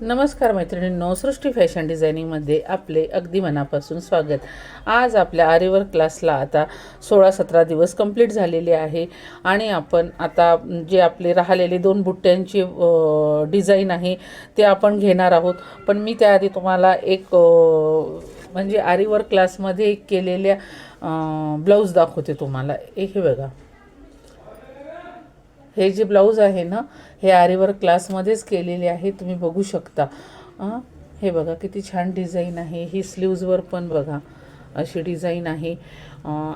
नमस्कार मैत्रिणींनो सृष्टी फॅशन डिझायनिंगमध्ये आपले अगदी मनापासून स्वागत. आज आपल्या आरीवर क्लासला आता सोळा सतरा दिवस कंप्लीट झालेले आहे आणि आपण आता जे आपले राहिलेले दोन बुट्ट्यांची डिझाईन आहे ते आपण घेणार आहोत. पण मी त्याआधी तुम्हाला एक म्हणजे आरीवर क्लासमध्ये एक केलेल्या ब्लाऊज दाखवते तुम्हाला. एक हे बघा. हे जे ब्लाऊज आहे ना हे आरीवर क्लासमध्येच केलेले आहे तुम्ही बघू शकता. हे बघा किती छान डिझाईन आहे. ही स्लीव्जवर पण बघा अशी डिझाईन आहे.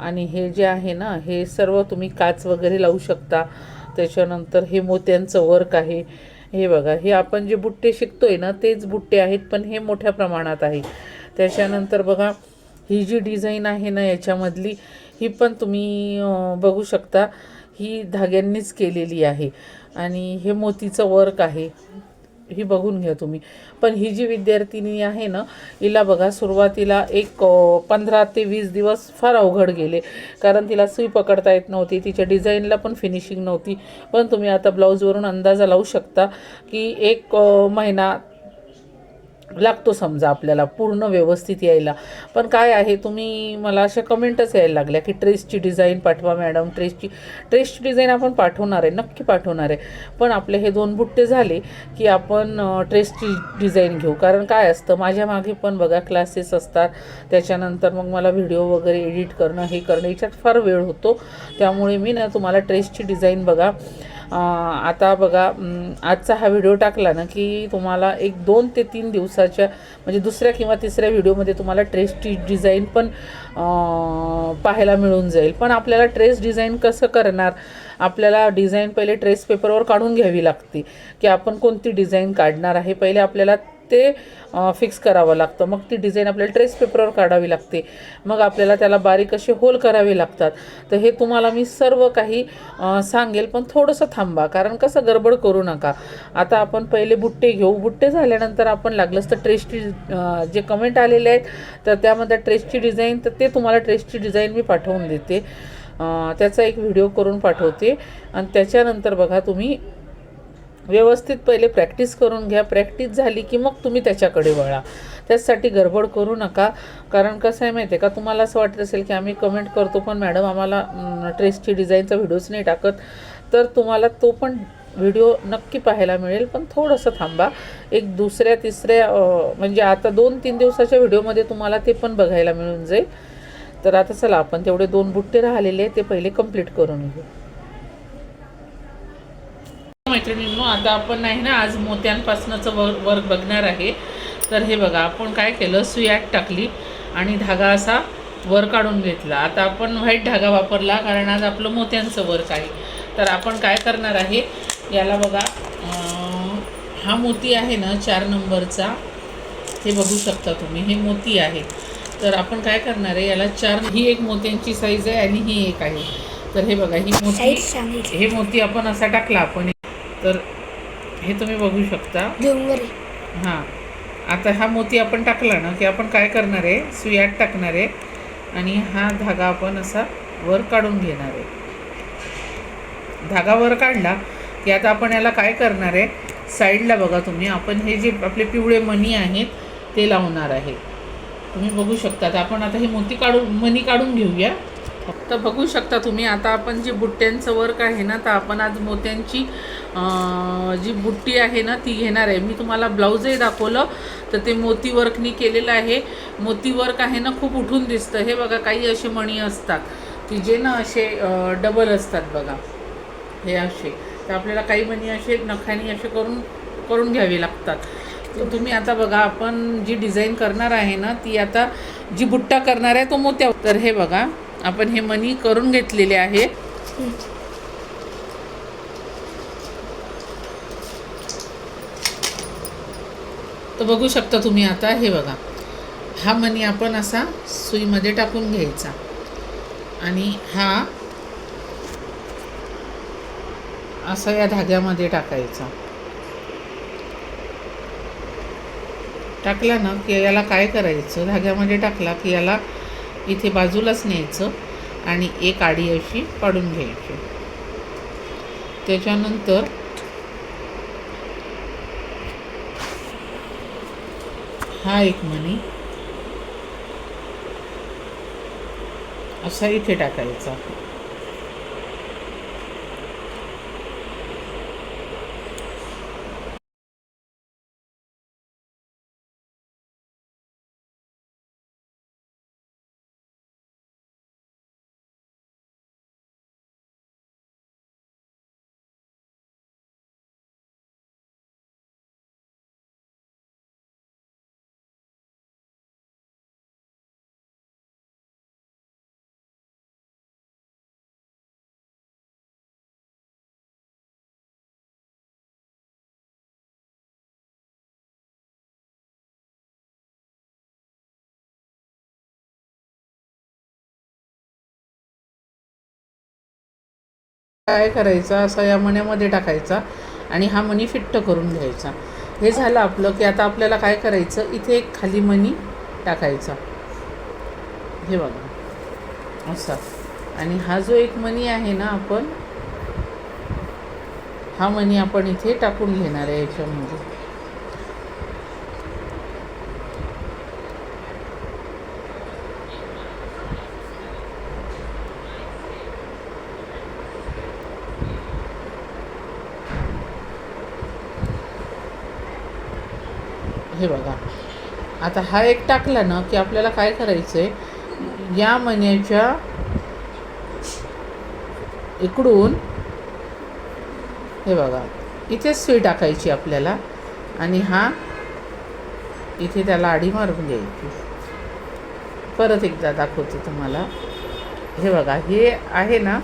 आणि हे जे आहे ना हे सर्व तुम्ही काच वगैरे लावू शकता. त्याच्यानंतर हे मोत्यांचं वर्क आहे. हे बघा हे आपण जे बुट्टे शिकतोय ना तेच बुट्टे आहेत पण हे मोठ्या प्रमाणात आहे. त्याच्यानंतर बघा ही जी डिझाईन आहे ना याच्यामधली ही पण तुम्ही बघू शकता. ही धाग्यांनीच केलेली आहे. आणि हे मोतीचं वर्क आहे. ही बघून घ्या तुम्ही. पण ही जी विद्यार्थिनी आहे ना हिला बघा सुरुवातीला एक पंधरा ते वीस दिवस फार अवघड गेले. कारण तिला सुई पकडता येत नव्हती तिच्या डिझाईनला पण फिनिशिंग नव्हती. पण तुम्ही आता ब्लाऊजवरून अंदाजा लावू शकता की एक महिना लागतो समजा आपल्याला पूर्ण व्यवस्थित यायला. पण काय आहे तुम्ही मला अशा कमेंटच यायला लागल्या की ट्रेसची डिझाईन पाठवा मॅडम ट्रेसची ट्रेसची डिझाईन आपण पाठवणार आहे नक्की पाठवणार आहे. पण आपले हे दोन बुट्टे झाले की आपण ट्रेसची डिझाईन घेऊ. कारण काय असतं माझ्या मागे पण बघा क्लासेस असतात. त्याच्यानंतर मग मला व्हिडिओ वगैरे एडिट करणं हे करणं याच्यात फार वेळ होतो. त्यामुळे मी ना तुम्हाला ट्रेसची डिझाईन बघा. आता बघा आजचा हा व्हिडिओ टाकला ना की तुम्हाला एक दोन ते तीन दिवसाच्या म्हणजे दुसऱ्या किंवा तिसऱ्या व्हिडिओमध्ये तुम्हाला ट्रेसची डिझाईन पण पाहायला मिळून जाईल. पण आपल्याला ट्रेस डिझाईन कसं करणार? आपल्याला डिझाईन पहिले ट्रेस पेपरवर काढून घ्यावी लागते. की आपण कोणती डिझाईन काढणार आहे? पहिले आपल्याला ते फिक्स करावं लागतं. मग ती डिझाईन आपल्याला ट्रेस पेपरवर काढावी लागते. मग आपल्याला त्याला बारीक असे होल करावे लागतात. तर हे तुम्हाला मी सर्व काही सांगेल पण थोडंसं थांबा. कारण कसं गडबड करू नका. आता आपण पहिले बुट्टे घेऊ. बुट्टे झाल्यानंतर आपण लागलंच तर ट्रेसची जे कमेंट आलेले आहेत तर त्यामध्ये ट्रेसची डिझाईन तर ते तुम्हाला ट्रेसची डिझाईन मी पाठवून देते. त्याचा एक व्हिडिओ करून पाठवते. आणि त्याच्यानंतर बघा तुम्ही व्यवस्थित पहिले प्रॅक्टिस करून घ्या. प्रॅक्टिस झाली की मग तुम्ही त्याच्याकडे वळा. त्याचसाठी गडबड करू नका. कारण कसं आहे माहिती आहे का? तुम्हाला असं वाटत असेल की आम्ही कमेंट करतो पण मॅडम आम्हाला ड्रेसची डिझाईनचा व्हिडिओच नाही टाकत. तर तुम्हाला तो पण व्हिडिओ नक्की पाहायला मिळेल. पण थोडंसं थांबा. एक दुसऱ्या तिसऱ्या म्हणजे आता दोन तीन दिवसाच्या व्हिडिओमध्ये तुम्हाला ते पण बघायला मिळून जाईल. तर आता चला आपण तेवढे दोन बुट्टे राहिलेले ते पहिले कंप्लीट करून घेऊ. मैत्रिणींनो आता आपण नाही ना आज मोत्यांपासनंचं वर वर्क बघणार आहे. तर हे बघा आपण काय केलं? सुयाट टाकली आणि धागा असा वर काढून घेतला. आता आपण व्हाईट धागा वापरला कारण आज आपलं मोत्यांचं वर्क आहे. तर आपण काय करणार आहे? याला बघा हा मोती आहे ना चार नंबरचा. हे बघू शकता तुम्ही हे मोती आहे. तर आपण काय करणार आहे? याला चार ही एक मोत्यांची साईज आहे आणि ही एक आहे. तर हे बघा ही मोती हे मोती आपण असा टाकला आपण तर हे तुम्ही बघू शकता. हां. आता हा मोती आपण टाकला ना की आपण काय करणार आहे? सुयात टाकणार आहे. आणि हा धागा आपण असा वर काढून घेणार आहे. धागा वर काढला की आता आपण याला काय करणार आहे? साईडला बघा तुम्ही. आपण हे जे आपले पिवळे मणी आहेत ते लावणार आहे. तुम्ही बघू शकता. तर आपण आता हे मोती काढून मणी काढून घेऊया. फक्त बघू शकता तुम्ही आता आपण जी बुट्ट्यांचं वर्क आहे ना तर आपण आज मोत्यांची जी बुट्टी आहे ना ती घेणार आहे. मी तुम्हाला ब्लाऊजही दाखवलं तर ते मोती वर्कनी केलेलं आहे. मोती वर्क आहे ना खूप उठून दिसतं. हे बघा काही असे मणी असतात की जे ना असे डबल असतात बघा. हे असे. तर आपल्याला काही मणी असे नखानी असे करून करून घ्यावे लागतात. तर तुम्ही आता बघा आपण जी डिझाईन करणार आहे ना ती आता जी बुट्टा करणार आहे तो मोत्या तर हे बघा आपण हे मणी करून घेतलेले आहे. तर बघू शकता तुम्ही आता हे बघा. हा मनी आपण असा सुईमध्ये टाकून घ्यायचा. आणि हा असा या धाग्यामध्ये टाकायचा. टाकला ना की याला काय करायचं? धाग्यामध्ये टाकला की याला इथे बाजूलाच न्यायचं आणि एक आडी अशी पाडून घ्यायची. त्याच्यानंतर हा एक मणी असा इथे टाकायचा. काय करायचं असा या मण्यामध्ये टाकायचा आणि हा मणी फिट्ट करून घ्यायचा. हे झालं आपलं की आता आपल्याला काय करायचं इथे एक खाली मणी टाकायचा. हे बघा. असा. आणि हा जो एक मणी आहे ना आपण हा मणी आपण इथे टाकून घेणार आहे याच्यामध्ये हे बघा आता हा एक टाकला ना की आपल्याला काय करायचं आहे या मण्याच्या इकडून हे बघा इथेच सुई टाकायची आपल्याला आणि हा इथे त्याला आडी मारून द्यायची परत एकदा दाखवते तुम्हाला. हे बघा हे आहे ना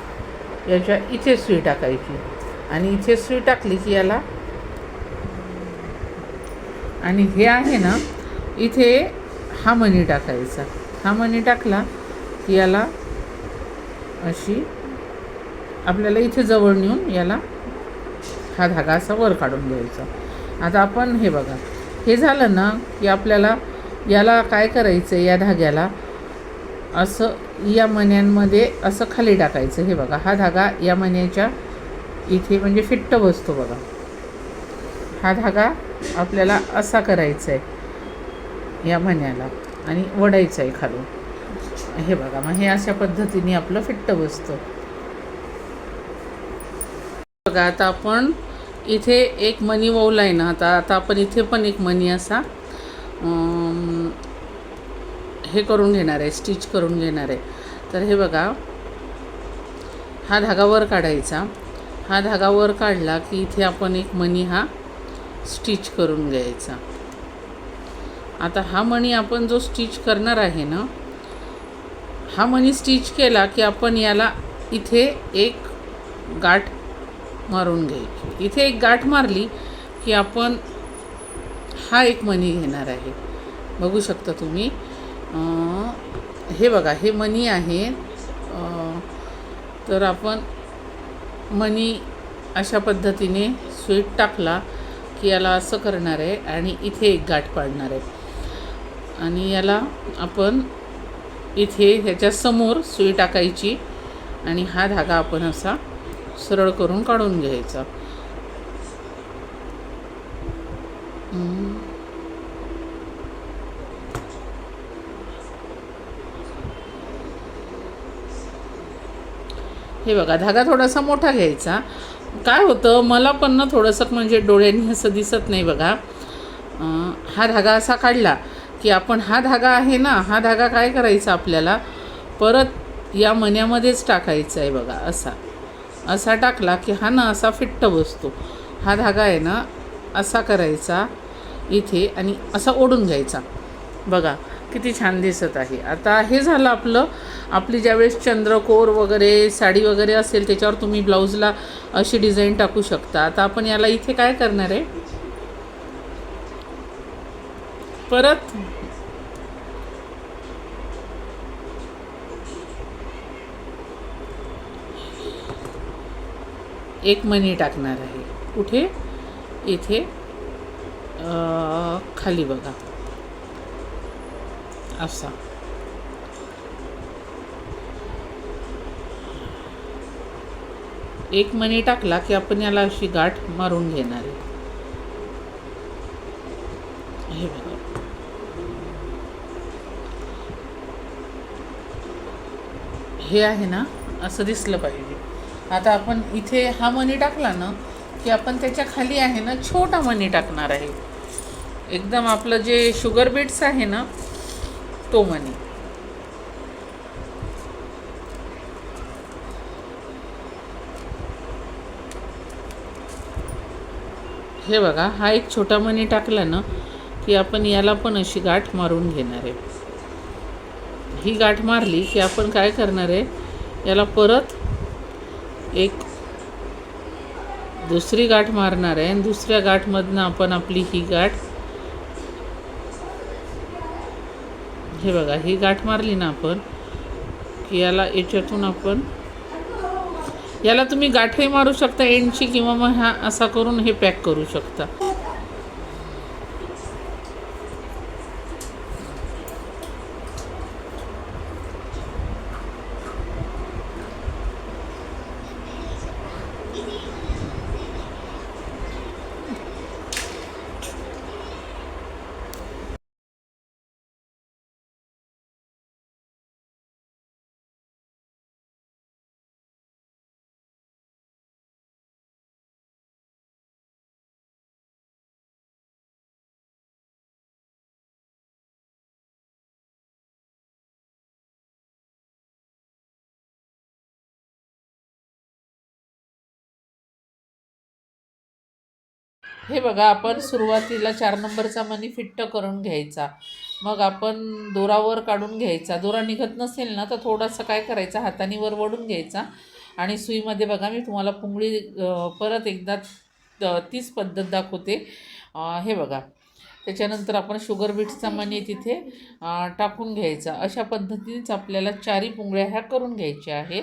याच्या इथे सुई टाकायची. आणि इथे सुई टाकली की याला आणि हे आहे ना इथे हा मणी टाकायचा. हा मणी टाकला की याला अशी आपल्याला इथे जवळ नेऊन याला हा धागा असा वर काढून घ्यायचा. आता आपण हे बघा. हे झालं ना की आपल्याला याला काय करायचं आहे या धाग्याला असं या मण्यांमध्ये असं खाली टाकायचं. हे बघा. हा धागा या मण्याच्या इथे म्हणजे फिट्ट बसतो बघा. हा धागा आपल्याला असा करायचा आहे या म्हण्याला. आणि वडायचं आहे खालून. हे बघा मग हे अशा पद्धतीने आपलं फिट्ट बसतं. बघा आता आपण इथे एक मनी ववला आहे ना आता आता आपण इथे पण एक मनी असा हे करून घेणार आहे स्टिच करून घेणार आहे. तर हे बघा हा धागा वर काढायचा. हा धागा वर काढला की इथे आपण एक मनी हा स्टिच करून घ्यायचा. आता हा मणी आपण जो स्टिच करणार आहे ना हा मणी स्टिच केला की आपण याला इथे एक गाठ मारून घ्यायची इथे एक गाठ मारली की आपण हा एक मणी घेणार आहे. बघू शकता तुम्ही. हे बघा हे मणी आहे. तर आपण मणी अशा पद्धतीने स्वीट टाकला की याला असं करणार आहे आणि इथे एक गाठ पाडणार आहे. आणि याला आपण इथे ह्याच्या समोर सुई टाकायची आणि हा धागा आपण असा सरळ करून काढून घ्यायचा. हे बघा धागा थोडासा मोठा घ्यायचा. काय होतं मला पण ना थोडंसं म्हणजे डोळ्यांनी असं दिसत नाही बघा. हा धागा असा काढला. की आपण हा धागा आहे ना हा धागा काय करायचा आपल्याला? परत या मण्यामध्येच टाकायचा आहे बघा असा. असा टाकला की हा ना असा फिट्ट बसतो. हा धागा आहे ना असा करायचा इथे आणि असा ओढून घ्यायचा. बघा किती छान दिसत आहे. आता हे झालं आपलं आपली ज्यावेळेस चंद्रकोर वगैरे साडी वगैरे असेल त्याच्यावर तुम्ही ब्लाऊजला अशी डिझाईन टाकू शकता. आता आपण याला इथे काय करणार आहे? परत एक मणी टाकणार आहे. कुठे? इथे. खाली बघा. असा. एक मणी टाकला की आपण याला अशी गाठ मारून घेणार आहे हे बघा हे आहे ना असं दिसलं पाहिजे. आता आपण इथे हा मणी टाकला ना की आपण त्याच्याखाली आहे ना छोटा मणी टाकणार आहे. एकदम आपलं जे शुगर बीट्स आहे ना तो मनी हे बघा हा एक छोटा मणी टाकला ना की आपण याला पण अशी गाठ मारून घेणार आहे. ही गाठ मारली की आपण काय करणार आहे? याला परत एक दुसरी गाठ मारणार आहे. आणि दुसऱ्या गाठमधनं आपण आपली ही गाठ हे बघा ही गाठ मारली ना आपण की याला याच्यातून आपण याला तुम्ही गाठही मारू शकता एंडची किंवा मग हा असा करून हे पॅक करू शकता. हे बघा आपण सुरुवातीला चार नंबरचा मनी फिट्ट करून घ्यायचा. मग आपण दोरावर काढून घ्यायचा. दोरा निघत नसेल ना तर थोडासा काय करायचा? हाताने वर वडून घ्यायचा. आणि सुईमध्ये बघा मी तुम्हाला पुंगळी परत एकदा तीच पद्धत दाखवते. हे बघा. त्याच्यानंतर आपण शुगर बीट्सचा मनी तिथे टाकून घ्यायचा. अशा पद्धतीनेच आपल्याला चारी पुंगळ्या ह्या करून घ्यायच्या आहेत.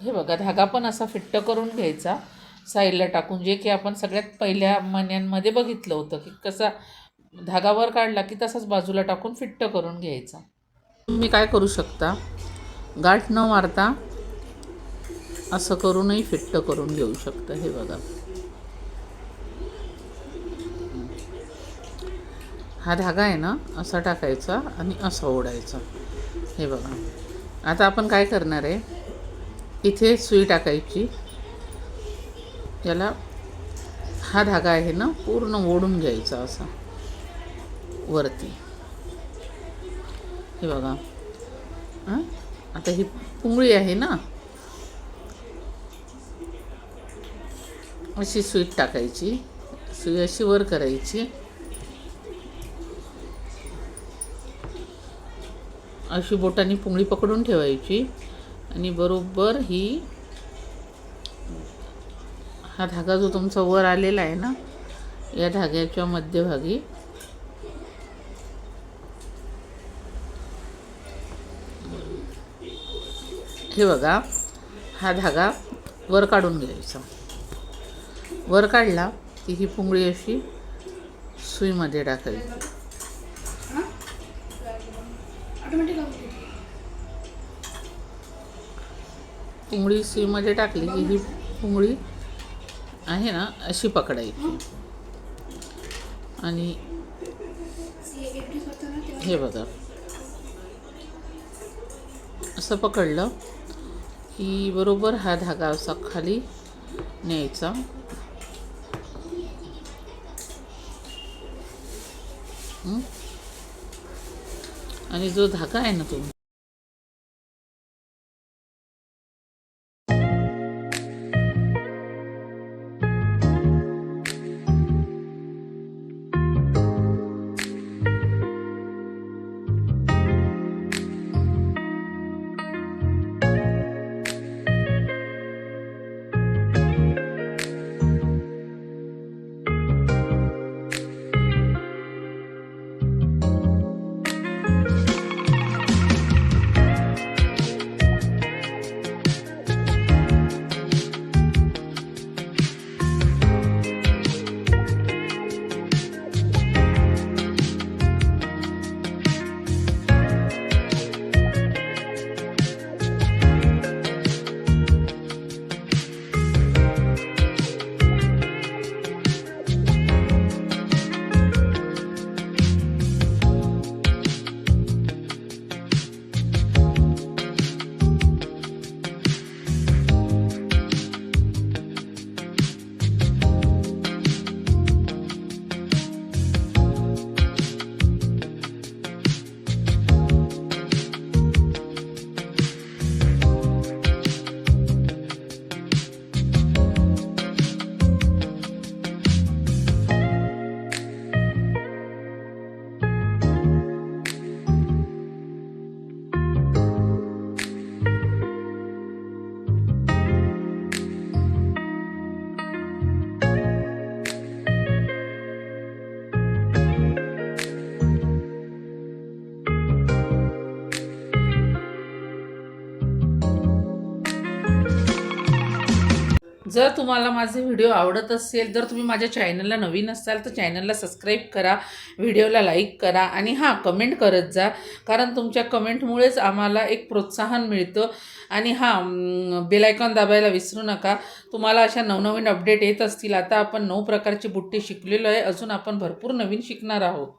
हे बघा धागा पण असा फिट्ट करून घ्यायचा साईडला टाकून जे की आपण सगळ्यात पहिल्या महिन्यांमध्ये बघितलं होतं की कसा धागावर काढला की तसाच बाजूला टाकून फिट्ट करून घ्यायचा. तुम्ही काय करू शकता? गाठ न मारता असं करूनही फिट्ट करून घेऊ शकता हे बघा. हा धागा आहे ना असा टाकायचा आणि असा ओढायचा. हे बघा. आता आपण काय करणार आहे? इथे सुई टाकायची. याला हा धागा आहे ना पूर्ण ओढून घ्यायचा असा. वरती. हे बघा. हां? आता ही पुंगळी आहे ना अशी स्वीट टाकायची. सुई अशी वर करायची. अशी बोटाने पुंगळी पकडून ठेवायची. आणि बरोबर ही हा धागा जो तुमचा वर आलेला आहे ना या धाग्याच्या मध्यभागी हे बघा हा धागा वर काढून घ्यायचा. वर काढला की ही पुंगळी अशी सुईमध्ये टाकायची. पुंगळी सुईमध्ये टाकली की ही पुंगळी आहे ना अशी पकडायची. आणि हे बघा. असं पकडलं की बरोबर हा धागा असा खाली न्यायचा. आणि जो धागा आहे ना तो जर तुम्हाला माझे व्हिडिओ आवडत असेल जर तुम्ही माझ्या चॅनलला नवीन असाल तर चॅनलला सबस्क्राईब करा व्हिडिओला लाईक करा आणि हां कमेंट करत जा. कारण तुमच्या कमेंटमुळेच आम्हाला एक प्रोत्साहन मिळतं. आणि हां बेलायकॉन दाबायला विसरू नका. तुम्हाला अशा नवनवीन अपडेट येत असतील. आता आपण नऊ प्रकारची बुट्टी शिकलेलो आहे. अजून आपण भरपूर नवीन शिकणार आहोत.